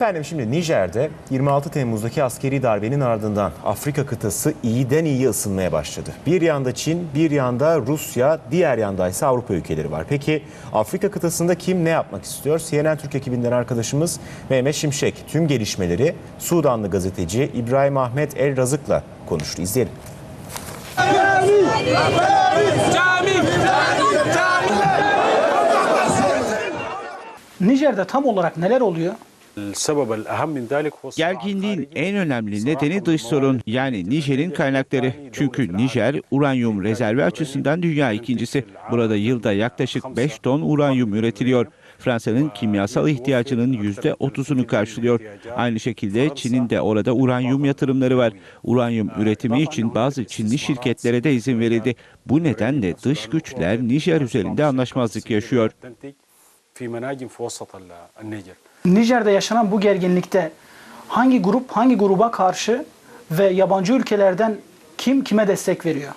Efendim şimdi Nijer'de 26 Temmuz'daki askeri darbenin ardından Afrika kıtası iyiden iyiye ısınmaya başladı. Bir yanda Çin, bir yanda Rusya, diğer yanda ise Avrupa ülkeleri var. Peki Afrika kıtasında kim ne yapmak istiyor? CNN Türk ekibinden arkadaşımız Mehmet Şimşek tüm gelişmeleri Sudanlı gazeteci İbrahim Ahmet El Razık'la konuştu. İzleyelim. Nijer'de tam olarak neler oluyor? السبب الأهم من ذلك هو الصراع Gerginliğin en önemli nedeni dış sorun yani Nijer'in kaynakları. Çünkü Nijer uranyum rezervi açısından dünya ikincisi. Burada yılda yaklaşık 5 ton uranyum üretiliyor. Fransa'nın kimyasal ihtiyacının %30'unu karşılıyor. Aynı şekilde Çin'in de orada uranyum yatırımları var. Uranyum üretimi için bazı Çinli şirketlere de izin verildi. Bu nedenle dış güçler Nijer üzerinde anlaşmazlık yaşıyor. تنتج في مناجم في وسط ال- النيجر Nijer'de yaşanan bu gerginlikte hangi grup hangi gruba karşı ve yabancı ülkelerden kim kime destek veriyor?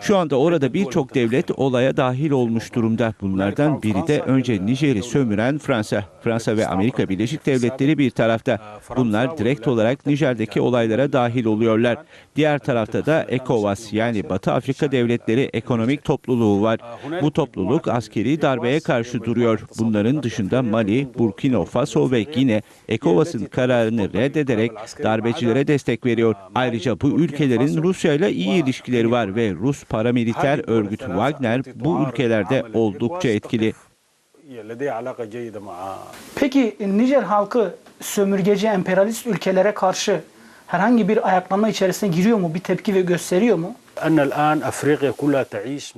Şu anda orada birçok devlet olaya dahil olmuş durumda. Bunlardan biri de önce Nijer'i sömüren Fransa. Fransa ve Amerika Birleşik Devletleri bir tarafta. Bunlar direkt olarak Nijer'deki olaylara dahil oluyorlar. Diğer tarafta da ECOWAS yani Batı Afrika Devletleri Ekonomik Topluluğu var. Bu topluluk askeri darbeye karşı duruyor. Bunların dışında Mali, Burkina Faso ve Gine ECOWAS'ın kararını reddederek darbecilere destek veriyor. Ayrıca bu ülkelerin Rusya ile iyi ilişkileri var ve Rus paramiliter örgütü Wagner bu ülkelerde oldukça etkili. Peki Nijer halkı sömürgeci emperyalist ülkelere karşı herhangi bir ayaklanma içerisine giriyor mu? Bir tepki ve gösteriyor mu?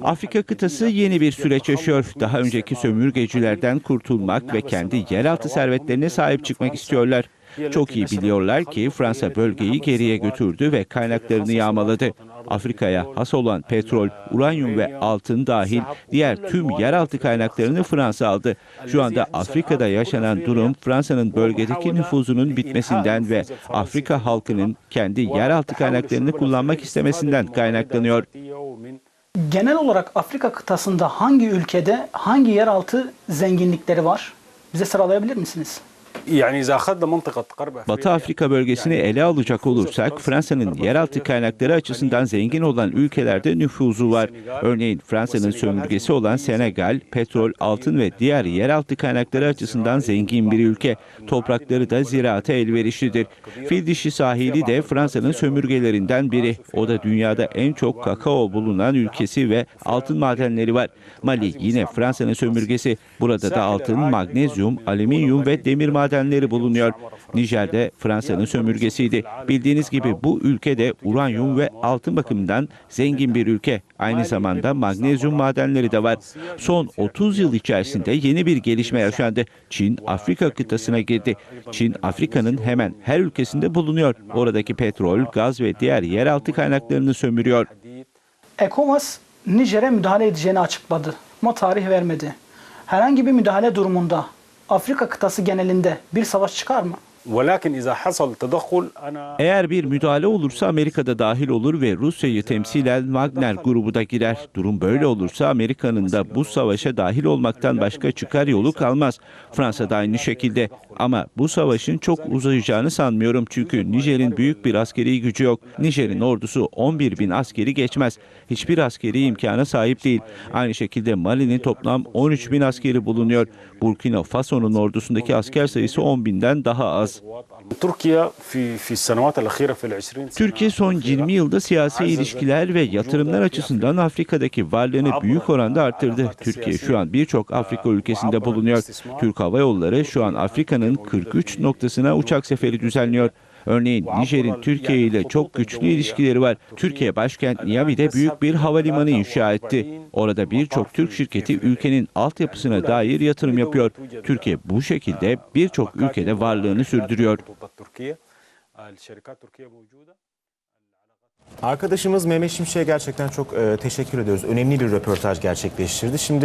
Afrika kıtası yeni bir süreç yaşıyor. Daha önceki sömürgecilerden kurtulmak ve kendi yeraltı servetlerine sahip çıkmak istiyorlar. Çok iyi biliyorlar ki Fransa bölgeyi geriye götürdü ve kaynaklarını yağmaladı. Afrika'ya has olan petrol, uranyum ve altın dahil diğer tüm yeraltı kaynaklarını Fransa aldı. Şu anda Afrika'da yaşanan durum Fransa'nın bölgedeki nüfuzunun bitmesinden ve Afrika halkının kendi yeraltı kaynaklarını kullanmak istemesinden kaynaklanıyor. Genel olarak Afrika kıtasında hangi ülkede hangi yeraltı zenginlikleri var? Bize sıralayabilir misiniz? Batı Afrika bölgesini ele alacak olursak Fransa'nın yeraltı kaynakları açısından zengin olan ülkelerde nüfuzu var. Örneğin Fransa'nın sömürgesi olan Senegal, petrol, altın ve diğer yeraltı kaynakları açısından zengin bir ülke. Toprakları da ziraata elverişlidir. Fil dişi sahili de Fransa'nın sömürgelerinden biri. O da dünyada en çok kakao bulunan ülkesi ve altın madenleri var. Mali yine Fransa'nın sömürgesi. Burada da altın, magnezyum, alüminyum ve demir madenleri bulunuyor. Nijer'de Fransa'nın sömürgesiydi. Bildiğiniz gibi bu ülke de uranyum ve altın bakımından zengin bir ülke. Aynı zamanda magnezyum madenleri de var. Son 30 yıl içerisinde yeni bir gelişme yaşandı. Çin Afrika kıtasına girdi. Çin Afrika'nın hemen her ülkesinde bulunuyor. Oradaki petrol, gaz ve diğer yeraltı kaynaklarını sömürüyor. ECOWAS Nijer'e müdahale edeceğini açıkladı ama tarih vermedi. Herhangi bir müdahale durumunda Afrika kıtası genelinde bir savaş çıkar mı? Eğer bir müdahale olursa Amerika'da dahil olur ve Rusya'yı temsilen Wagner grubu da girer. Durum böyle olursa Amerika'nın da bu savaşa dahil olmaktan başka çıkar yolu kalmaz. Fransa da aynı şekilde. Ama bu savaşın çok uzayacağını sanmıyorum çünkü Nijer'in büyük bir askeri gücü yok. Nijer'in ordusu 11 bin askeri geçmez. Hiçbir askeri imkana sahip değil. Aynı şekilde Mali'nin toplam 13 bin askeri bulunuyor. Burkina Faso'nun ordusundaki asker sayısı 10 binden daha az olmaz. Türkiye son 20 yılda siyasi ilişkiler ve yatırımlar açısından Afrika'daki varlığını büyük oranda arttırdı. Türkiye şu an birçok Afrika ülkesinde bulunuyor. Türk Hava Yolları şu an Afrika'nın 43 noktasına uçak seferi düzenliyor. Örneğin Nijer'in Türkiye ile çok güçlü ilişkileri var. Türkiye başkent Niami'de büyük bir havalimanı inşa etti. Orada birçok Türk şirketi ülkenin altyapısına dair yatırım yapıyor. Türkiye bu şekilde birçok ülkede varlığını sürdürüyor. Arkadaşımız Mehmet Şimşek'e gerçekten çok e, teşekkür ediyoruz. Önemli bir röportaj gerçekleştirdi. Şimdi